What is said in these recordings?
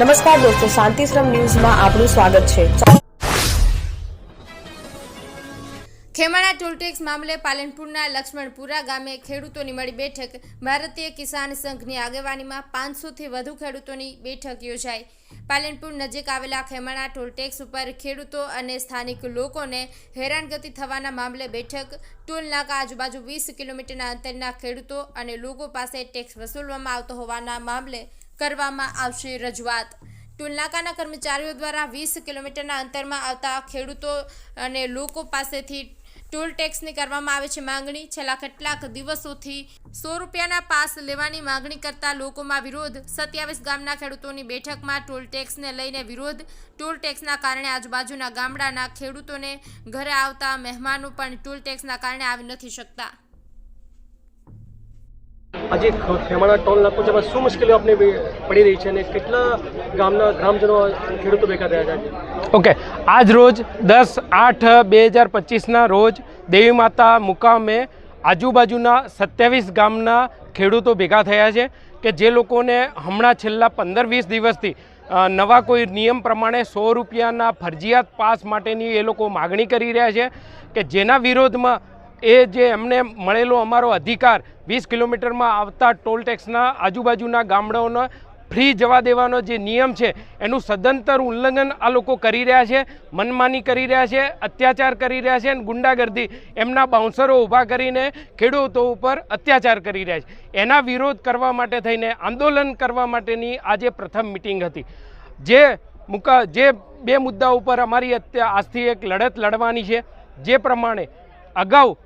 નમસ્કાર દોસ્તો શાંતિશ્રમ ન્યૂઝમાં આપનું સ્વાગત છે. ખેમાણા ટોલટેક્સ મામલે પાલનપુરના લક્ષ્મણપુરા ગામે ખેડૂતોની મળી બેઠક. ભારતીય કિસાન સંઘની આગેવાનીમાં પાંચસોથી વધુ ખેડૂતોની બેઠક યોજાઈ. પાલનપુર નજીક આવેલા ખેમાણા ટોલટેક્સ ઉપર ખેડૂતો અને સ્થાનિક લોકોને હેરાનગતિ થવાના મામલે બેઠક. ટોલ આજુબાજુ વીસ કિલોમીટરના અંતરના ખેડૂતો અને લોકો પાસે ટેક્સ વસૂલવામાં આવતો હોવાના મામલે કરવામાં આવશે રજૂઆત. ટોલનાકાના કર્મચારીઓ દ્વારા વીસ કિલોમીટરના અંતરમાં આવતા ખેડૂતો અને લોકો પાસેથી ટોલ ટેક્સની કરવામાં આવે છે માંગણી. છેલ્લા કેટલાક દિવસોથી સો રૂપિયાના પાસ લેવાની માંગણી કરતા લોકોમાં વિરોધ. સત્યાવીસ ગામના ખેડૂતોની બેઠકમાં ટોલ ટેક્સને લઈને વિરોધ. ટોલ ટેક્સના કારણે આજુબાજુના ગામડાના ખેડૂતોને ઘરે આવતા મહેમાનો પણ ટોલ ટેક્સના કારણે આવી નથી શકતા. આજે ખેમાણા ટોલ નાકો છે શું મુશ્કેલીઓ આપને પડી રહી છે અને કેટલા ગામના ગ્રામજનો ખેડૂતો ભેગા થયા છે ઓકે, આજ રોજ દસ આઠ બે હજાર પચીસના રોજ દેવી માતા મુકામે આજુબાજુના સત્યાવીસ ગામના ખેડૂતો ભેગા થયા છે કે જે લોકોને હમણાં છેલ્લા પંદર વીસ દિવસથી નવા કોઈ નિયમ પ્રમાણે સો રૂપિયાના ફરજિયાત પાસ માટેની એ લોકો માગણી કરી રહ્યા છે કે જેના વિરોધમાં એ જે એમને મળેલો અમારો અધિકાર વીસ કિલોમીટરમાં આવતા ટોલ ટેક્સના આજુબાજુના ગામડાઓનો ફ્રી જવા દેવાનો જે નિયમ છે, એનું સદંતર ઉલ્લંઘન આ લોકો કરી રહ્યા છે, મનમાની કરી રહ્યા છે, અત્યાચાર કરી રહ્યા છે અને ગુંડાગર્દી. એમના બાઉન્સરો ઊભા કરીને ખેડૂતો ઉપર અત્યાચાર કરી રહ્યા છે. એના વિરોધ કરવા માટે થઈને આંદોલન કરવા માટેની આજે પ્રથમ મિટિંગ હતી. જે મુકા, જે બે મુદ્દા ઉપર અમારી આજથી એક લડત લડવાની છે. જે પ્રમાણે અગાઉ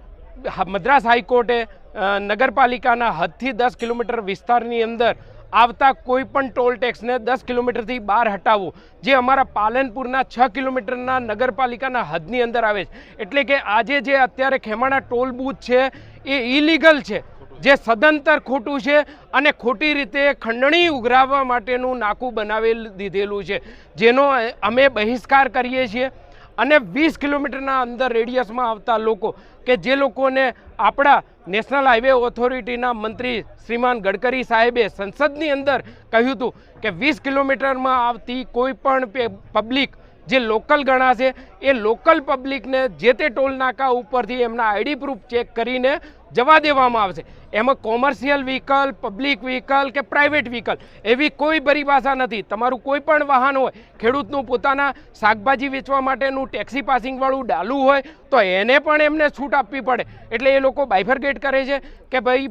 મદ્રાસ હાઈકોર્ટે નગરપાલિકાના હદથી દસ કિલોમીટર વિસ્તારની અંદર આવતા કોઈ પણ ટોલ ટેક્સને દસ કિલોમીટરથી બહાર હટાવવું, જે અમારા પાલનપુરના છ કિલોમીટરના નગરપાલિકાના હદની અંદર આવે છે. એટલે કે આજે જે અત્યારે ખેમાણા ટોલ બૂથ છે, એ ઇલીગલ છે, જે સદંતર ખોટું છે અને ખોટી રીતે ખંડણી ઉઘરાવવા માટેનું નાકું બનાવેલ દીધેલું છે, જેનો અમે બહિષ્કાર કરીએ છીએ. અને વીસ કિલોમીટરના અંદર રેડિયસમાં આવતા લોકો, કે જે લોકોને આપણા નેશનલ હાઈવે ઓથોરિટીના મંત્રી શ્રીમાન ગડકરી સાહેબે સંસદની અંદર કહ્યું હતું કે વીસ કિલોમીટરમાં આવતી કોઈ પણ પબ્લિક જે લોકલ ગણાશે, એ લોકલ પબ્લિકને જે તે ટોલ નાકા ઉપરથી એમના આઈડી પ્રૂફ ચેક કરીને જવા દેવામાં આવશે એમાં કોમર્શિયલ વ્હીકલ, પબ્લિક વ્હીકલ કે પ્રાઇવેટ વ્હીકલ એવી કોઈ પરિભાષા નથી. તમારું કોઈ પણ વાહન હોય, ખેડૂતનું પોતાના શાકભાજી વેચવા માટેનું ટેક્સી પાસિંગવાળું ડાલું હોય, તો એને પણ એમને છૂટ આપવી પડે. એટલે એ લોકો બાઇફરગેટ કરે છે કે ભાઈ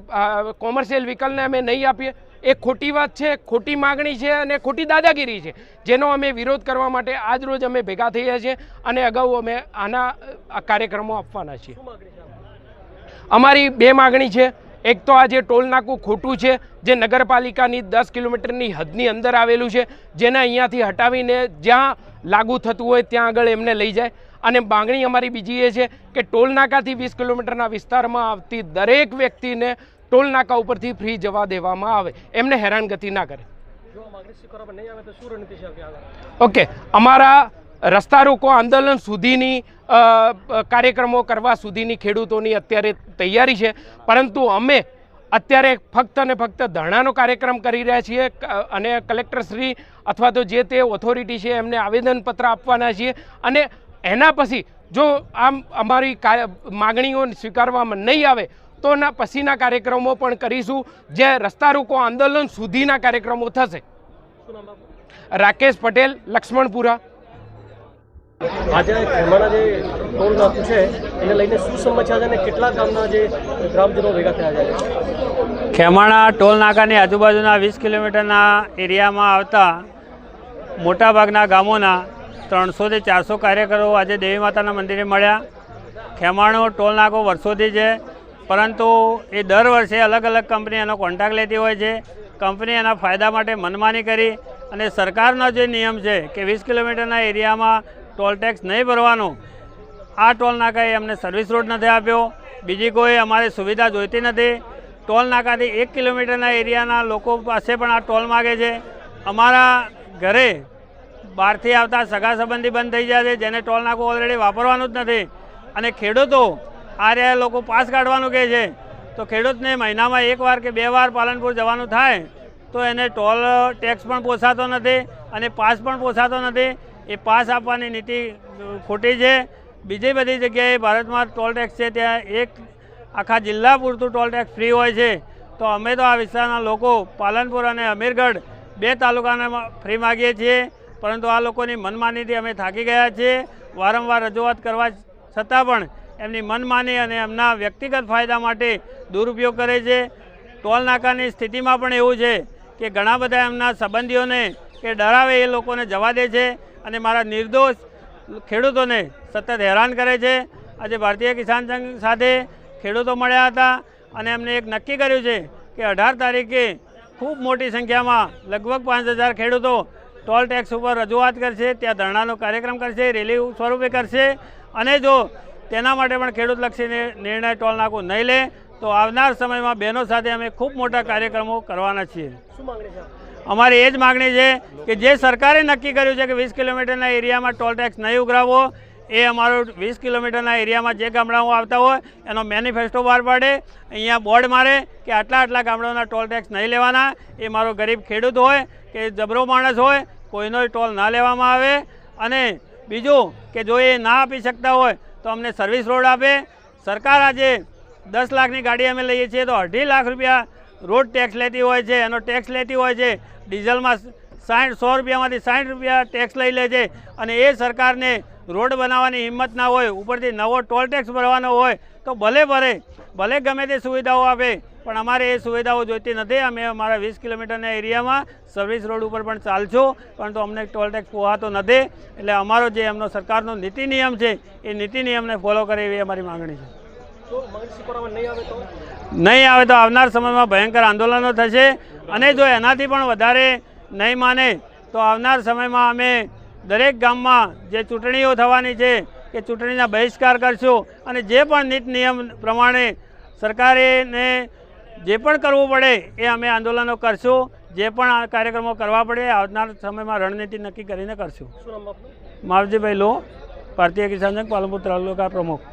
કોમર્શિયલ વ્હીકલને અમે નહીં આપીએ. એ ખોટી વાત છે, ખોટી માગણી છે અને ખોટી દાદાગીરી છે. જેનો અમે વિરોધ કરવા માટે આજ રોજ અમે ભેગા થઈએ છીએ અને અગાઉ અમે આના કાર્યક્રમો આપવાના છીએ? અમારી બે માગણી છે. એક તો આ જે ટોલ નાકું ખોટું છે જે નગરપાલિકાની દસ કિલોમીટરની હદની અંદર આવેલું છે જેને અહીંયાથી હટાવીને જ્યાં લાગુ થતું હોય ત્યાં આગળ એમને લઈ જાય. અને માગણી અમારી બીજી એ છે કે ટોલ નાકાથી વીસ કિલોમીટરના વિસ્તારમાં આવતી દરેક વ્યક્તિને ટોલ નાકા ઉપરથી ફ્રી જવા દેવામાં આવે. એમને હેરાનગતિ ના કરે. ઓકે અમારા રસ્તા રોકો આંદોલન સુધીની કાર્યક્રમો કરવા સુધીની ખેડૂતોની અત્યારે તૈયારી છે. પરંતુ અમે અત્યારે ફક્ત અને ફક્ત ધરણાનો કાર્યક્રમ કરી રહ્યા છીએ અને કલેક્ટરશ્રી અથવા તો જે તે ઓથોરિટી છે એમને આવેદનપત્ર આપવાના છીએ. અને એના પછી જો આમ અમારી માગણીઓ સ્વીકારવામાં નહીં આવે તો ના પછીના કાર્યક્રમો પણ કરીશું જે રસ્તા રોકો આંદોલન સુધીના કાર્યક્રમો થશે. રાકેશ પટેલ લક્ષ્મણપુરા. આજે ખેમાણા જે ટોલ નાકું છે, એને લઈને શું સમસ્યા છે અને કેટલા ગામના જે ગ્રામજનો ભેગા થયા છે? ખેમાણા ટોલ નાકાની આજુબાજુના વીસ કિલોમીટરના એરિયામાં આવતા મોટાભાગના ગામોના ત્રણસોથી ચારસો કાર્યકરો આજે દેવી માતાના મંદિરે મળ્યા. ખેમાણો ટોલ નાકો વર્ષોથી છે, પરંતુ એ દર વર્ષે અલગ અલગ કંપની એનો કોન્ટ્રાક્ટ લેતી હોય છે. કંપની એના ફાયદા માટે મનમાની કરી અને સરકારનો જે નિયમ છે કે વીસ કિલોમીટરના એરિયામાં ટોલ ટેક્સ નહીં ભરવાનો. આ ટોલ નાકાએ અમને સર્વિસ રોડ નથી આપ્યો. બીજી કોઈ અમારે સુવિધા જોઈતી નથી. ટોલ નાકાથી એક કિલોમીટરના એરિયાના લોકો પાસે પણ આ ટોલ માગે છે. અમારા ઘરે બહારથી આવતા સગા સંબંધી બંધ થઈ જાય છે, જેને ટોલ નાકું ઓલરેડી વાપરવાનું જ નથી. અને ખેડૂતો આ રહ્યા લોકો પાસ કાઢવાનું કહે છે. તો ખેડૂતને મહિનામાં એક વાર કે બે વાર પાલનપુર જવાનું થાય, તો એને ટોલ ટેક્સ પણ પોસાતો નથી અને પાસ પણ પોસાતો નથી. એ પાસ આપવાની નીતિ ખોટી છે. બીજી બધી જગ્યાએ ભારતમાં ટોલ ટેક્સ છે, ત્યાં એક આખા જિલ્લા પૂરતું ટોલ ટેક્સ ફ્રી હોય છે. તો અમે તો આ વિસ્તારના લોકો પાલનપુર અને અમીરગઢ બે તાલુકાને ફ્રી માગીએ છીએ. પરંતુ આ લોકોની મનમાનીથી અમે થાકી ગયા છીએ. વારંવાર રજૂઆત કરવા છતાં પણ એમની મનમાની અને એમના વ્યક્તિગત ફાયદા માટે દુરુપયોગ કરે છે. ટોલ નાકાની સ્થિતિમાં પણ એવું છે કે ઘણા બધા એમના સંબંધીઓને કે ડરાવે એ લોકોને જવા દે છે અને મારા નિર્દોષ ખેડૂતોને સતત હેરાન કરે છે આજે ભારતીય કિસાન સંઘ સાથે ખેડૂતો મળ્યા હતા અને એમને એક નક્કી કર્યું છે કે અઢાર તારીખે ખૂબ મોટી સંખ્યામાં લગભગ પાંચ હજાર ખેડૂતો ટોલ ટેક્સ ઉપર રજૂઆત કરશે, ત્યાં ધરણાનો કાર્યક્રમ કરશે, રેલી સ્વરૂપે કરશે અને જો તેના માટે પણ ખેડૂતલક્ષી નિર્ણય ટોલ નાકો નહીં લે, તો આવનાર સમયમાં બહેનો સાથે અમે ખૂબ મોટા કાર્યક્રમો કરવાના છીએ શું માંગણી છે? અમારી એ જ માગણી છે કે જે સરકારે નક્કી કર્યું છે કે વીસ કિલોમીટરના એરિયામાં ટોલ ટેક્સ નહીં ઉઘરાવો, એ અમારું વીસ કિલોમીટરના એરિયામાં જે ગામડાઓ આવતા હોય એનો મેનિફેસ્ટો બહાર પાડે. અહીંયા બોર્ડ મારે કે આટલા આટલા ગામડાઓના ટોલ ટેક્સ નહીં લેવાના. એ મારો ગરીબ ખેડૂત હોય કે જબરો માણસ હોય કોઈનો ટોલ ના લેવામાં આવે. અને બીજું કે જો એ ના આપી શકતા હોય તો અમને સર્વિસ રોડ આપે. સરકાર આજે દસ લાખની ગાડી અમે લઈએ છીએ તો અઢી લાખ રૂપિયા રોડ ટેક્સ લેતી હોય છે, એનો ટેક્સ લેતી હોય છે, ડીઝલમાં સાઠ સો રૂપિયામાંથી સાઠ રૂપિયા ટેક્સ લઈ લે છે અને એ સરકારને રોડ બનાવવાની હિંમત ના હોય, ઉપરથી નવો ટોલ ટેક્સ ભરવાનો હોય, તો ભલે ભરે, ભલે ગમે તે સુવિધાઓ આપે, પણ અમારે એ સુવિધાઓ જોઈતી નથી. અમે અમારા વીસ કિલોમીટરના એરિયામાં સર્વિસ રોડ ઉપર પણ ચાલશું પરંતુ અમને ટોલ ટેક્સ પોહાતો નથી. એટલે અમારો જે એમનો સરકારનો નીતિ નિયમ છે, એ નીતિ નિયમને ફોલો કરે એવી અમારી માગણી છે. નહીં આવે તો? આવનાર સમયમાં ભયંકર આંદોલનો થશે. અને જો એનાથી પણ વધારે નહીં માને તો આવનાર સમયમાં અમે દરેક ગામમાં જે ચૂંટણીઓ થવાની છે એ ચૂંટણીના બહિષ્કાર કરશું અને જે પણ નીત નિયમ પ્રમાણે સરકારેને જે પણ કરવું પડે એ અમે આંદોલનો કરશું. જે પણ આ કાર્યક્રમો કરવા પડે આવનાર સમયમાં રણનીતિ નક્કી કરીને કરશું. માવજીભાઈ લો ભારતીય કિસાન સંઘ પાલનપુર તાલુકા પ્રમુખ.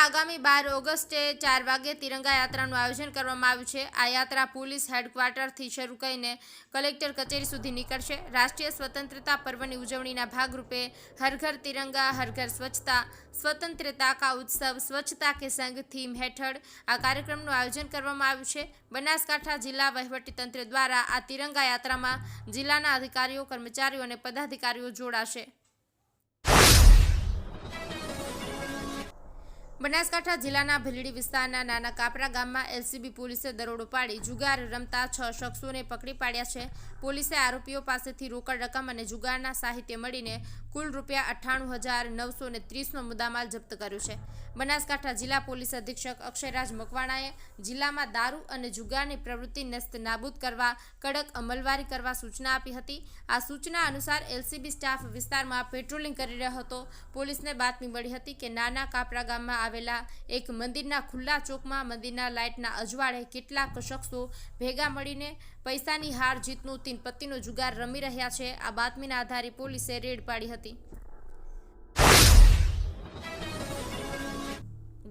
આગામી બાર ઓગસ્ટે ચાર વાગે તિરંગા યાત્રાનું આયોજન કરવામાં આવ્યું છે. આ યાત્રા પોલીસ હેડક્વાર્ટરથી શરૂ કરીને કલેક્ટર કચેરી સુધી નીકળશે. રાષ્ટ્રીય સ્વતંત્રતા પર્વની ઉજવણીના ભાગરૂપે હર ઘર તિરંગા, હર ઘર સ્વચ્છતા, સ્વતંત્રતા કા ઉત્સવ, સ્વચ્છતા કે સંઘ થીમ હેઠળ આ કાર્યક્રમનું આયોજન કરવામાં આવ્યું છે. બનાસકાંઠા જિલ્લા વહીવટીતંત્ર દ્વારા આ તિરંગા યાત્રામાં જિલ્લાના અધિકારીઓ, કર્મચારીઓ અને પદાધિકારીઓ જોડાશે. બનાસકાંઠા જિલ્લાના ભીલડી વિસ્તારના નાના કાપરા ગામમાં એલસીબી પોલીસે દરોડો પાડી જુગાર રમતા છ શખ્સોને પકડી પાડ્યા છે. પોલીસે આરોપીઓ પાસેથી રોકડ રકમ અને જુગારના સાહિત્ય મળીને કુલ રૂપિયા અઠ્ઠાણું હજાર નવસો ત્રીસનો મુદ્દામાલ જપ્ત કર્યો છે. બનાસકાંઠા જિલ્લા પોલીસ અધિક્ષક અક્ષયરાજ મકવાણાએ જિલ્લામાં દારૂ અને જુગારની પ્રવૃત્તિ નસ્ત નાબૂદ કરવા, કડક અમલવારી કરવા સૂચના આપી હતી. આ સૂચના અનુસાર એલસીબી સ્ટાફ વિસ્તારમાં પેટ્રોલિંગ કરી રહ્યો હતો. પોલીસને બાતમી મળી હતી કે નાના કાપરા ગામમાં આવેલા એક મંદિરના ખુલ્લા ચોકમાં મંદિરના લાઇટના અજવાળે કેટલાક શખ્સો ભેગા મળીને પૈસાની હાર જીતનું તીન પત્તીનો જુગાર રમી રહ્યા છે. આ બાતમીના આધારે પોલીસે રેડ પાડી હતી.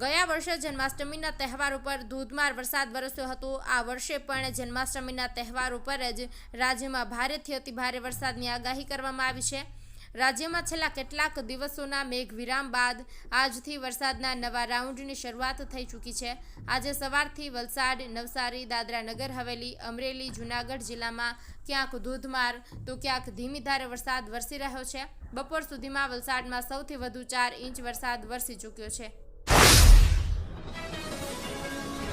ગયા વર્ષે જન્માષ્ટમીના તહેવાર ઉપર ધોધમાર વરસાદ વરસ્યો હતો. આ વર્ષે પણ જન્માષ્ટમીના તહેવાર ઉપર જ રાજ્યમાં ભારેથી અતિ ભારે વરસાદની આગાહી કરવામાં આવી છે. રાજ્યમાં છેલ્લા કેટલાક દિવસોના મેઘ વિરામ બાદ આજથી વરસાદના નવા રાઉન્ડની શરૂઆત થઈ ચૂકી છે. આજે સવારથી વલસાડ, નવસારી, દાદરા નગર, હવેલી, અમરેલી, જૂનાગઢ જિલ્લામાં ક્યાંક ધોધમાર તો ક્યાંક ધીમી ધારે વરસાદ વરસી રહ્યો છે. બપોર સુધીમાં વલસાડમાં સૌથી વધુ ચાર ઇંચ વરસાદ વરસી ચૂક્યો છે.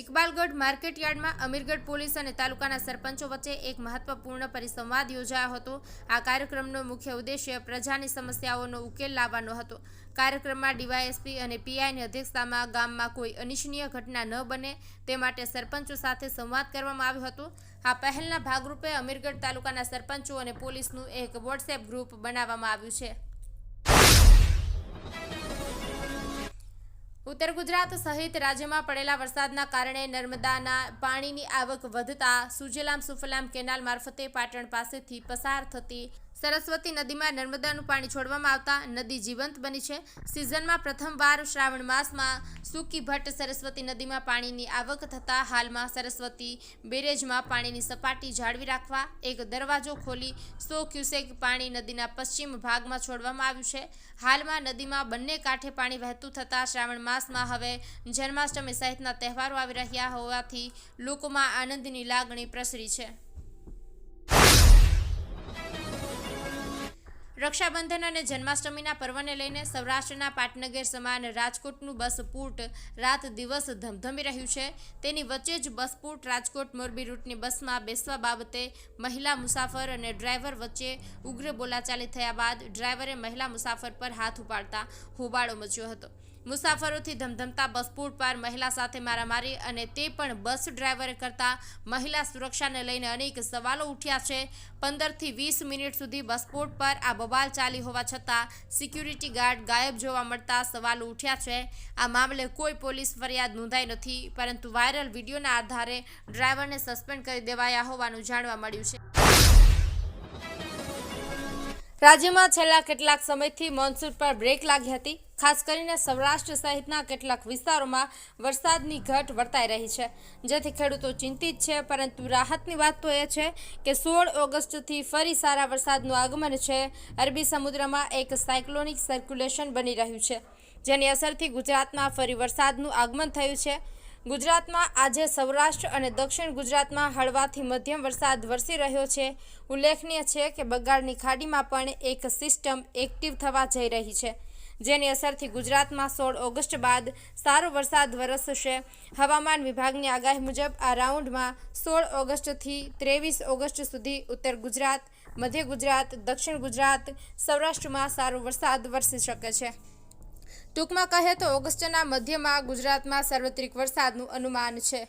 Iqbalgadh market યાર્ડમાં અમીરગઢ પોલીસ અને તાલુકાના સરપંચો વચ્ચે એક મહત્વપૂર્ણ પરિસંવાદ યોજાયો હતો. આ કાર્યક્રમનો મુખ્ય ઉદ્દેશ્ય પ્રજાની સમસ્યાઓનો ઉકેલ લાવવાનો હતો. કાર્યક્રમમાં ડીવાયએસપી અને પીઆઈની અધ્યક્ષતામાં ગામમાં કોઈ અનિચ્છનીય ઘટના ન બને તે માટે સરપંચો સાથે સંવાદ કરવામાં આવ્યો હતો. આ પહેલના ભાગરૂપે અમીરગઢ તાલુકાના સરપંચો અને પોલીસનું એક વોટ્સએપ ગ્રુપ બનાવવામાં આવ્યું છે. ઉત્તર ગુજરાત સહિત રાજ્યમાં પડેલા વરસાદના કારણે નર્મદાના પાણીની આવક વધતા સુજલામ સુફલામ કેનાલ મારફતે પાટણ પાસેથી પસાર થતી સરસ્વતી નદીમાં નર્મદાનું પાણી છોડવામાં આવતા નદી જીવંત બની છે. સિઝનમાં પ્રથમવાર શ્રાવણ માસમાં સુકી ભટ્ટ સરસ્વતી નદીમાં પાણીની આવક થતાં હાલમાં સરસ્વતી બેરેજમાં પાણીની સપાટી જાળવી રાખવા એક દરવાજો ખોલી સો ક્યુસેક પાણી નદીના પશ્ચિમ ભાગમાં છોડવામાં આવ્યું છે. હાલમાં નદીમાં બંને કાંઠે પાણી વહેતું થતાં શ્રાવણ માસમાં હવે જન્માષ્ટમી સહિતના તહેવારો આવી રહ્યા હોવાથી લોકોમાં આનંદની લાગણી પ્રસરી છે. રક્ષાબંધન અને જન્માષ્ટમીના પર્વને લઈને સૌરાષ્ટ્રના પાટનગર સમાન રાજકોટનું બસ પૂટ રાત દિવસ ધમધમી રહ્યું છે. તેની વચ્ચે જ બસ પૂટ રાજકોટ મોરબી રૂટની બસમાં બેસવા બાબતે મહિલા મુસાફર અને ડ્રાઈવર વચ્ચે ઉગ્ર બોલાચાલી થયા બાદ ડ્રાઈવરે મહિલા મુસાફર પર હાથ ઉપાડતા હોબાળો મચ્યો હતો. મુસાફરોથી ધમધમતા, બસ પૂટ પર મહિલા સાથે મારામારી અને તે પણ બસ ડ્રાઈવરે કરતા મહિલા સુરક્ષાને લઈને અનેક સવાલો ઉઠ્યા છે. પંદરથી વીસ મિનિટ સુધી બસપોર્ટ પર આ બબાલ ચાલી હોવા છતાં સિક્યુરિટી ગાર્ડ ગાયબ જોવા મળતા સવાલો ઉઠ્યા છે. આ મામલે કોઈ પોલીસ ફરિયાદ નોંધાઈ નથી, પરંતુ વાયરલ વિડીયોના આધારે ડ્રાઈવરને સસ્પેન્ડ કરી દેવાયા હોવાનું જાણવા મળ્યું છે. રાજ્યમાં છેલ્લા કેટલાક સમયથી મોન્સૂન પર બ્રેક લાગી હતી. ખાસ કરીને સૌરાષ્ટ્ર સહિતના કેટલાક વિસ્તારોમાં વરસાદની ઘટ વર્તાઈ રહી છે. જેથી ખેડૂતો ચિંતિત છે, પરંતુ રાહતની વાત તો એ છે કે સોળ ઓગસ્ટથી ફરી સારા વરસાદનું આગમન છે. અરબી સમુદ્રમાં એક સાયક્લોનિક સર્ક્યુલેશન બની રહ્યું છે, જેની અસરથી ગુજરાતમાં ફરી વરસાદનું આગમન થયું છે. ગુજરાતમાં આજે સૌરાષ્ટ્ર અને દક્ષિણ ગુજરાતમાં હળવાથી મધ્યમ વરસાદ વરસી રહ્યો છે. ઉલ્લેખનીય છે કે બંગાળની ખાડીમાં પણ એક સિસ્ટમ એક્ટિવ થવા જઈ રહી છે. જેની અસરથી ગુજરાતમાં સોળ ઓગસ્ટ બાદ સારો વરસાદ વરસશે. હવામાન વિભાગની આગાહી મુજબ આ રાઉન્ડમાં સોળ ઓગસ્ટથી ત્રેવીસ ઓગસ્ટ સુધી ઉત્તર ગુજરાત, મધ્ય ગુજરાત, દક્ષિણ ગુજરાત, સૌરાષ્ટ્રમાં સારો વરસાદ વરસી શકે છે. ટૂંકમાં કહે તો ઓગસ્ટના મધ્યમાં ગુજરાતમાં સાર્વત્રિક વરસાદનું અનુમાન છે.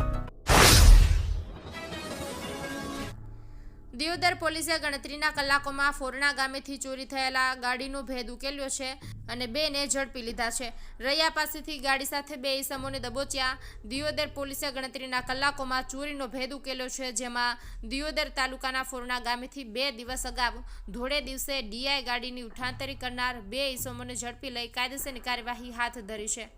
દિયોદર પોલીસે ગણતરીના કલાકોમાં ફોરણા ગામેથી ચોરી થયેલા ગાડીનો ભેદ ઉકેલ્યો છે અને બેને ઝડપી લીધા છે. રૈયા પાસેથી ગાડી સાથે બે ઈસમોને દબોચ્યા. દિયોદર પોલીસે ગણતરીના કલાકોમાં ચોરીનો ભેદ ઉકેલ્યો છે, જેમાં દિયોદર તાલુકાના ફોરણા ગામેથી બે દિવસ અગાઉ ધોળે દિવસે ડીઆઈ ગાડીની ઉઠાંતરી કરનાર બે ઈસમોને ઝડપી લઈ કાયદેસરની કાર્યવાહી હાથ ધરી છે.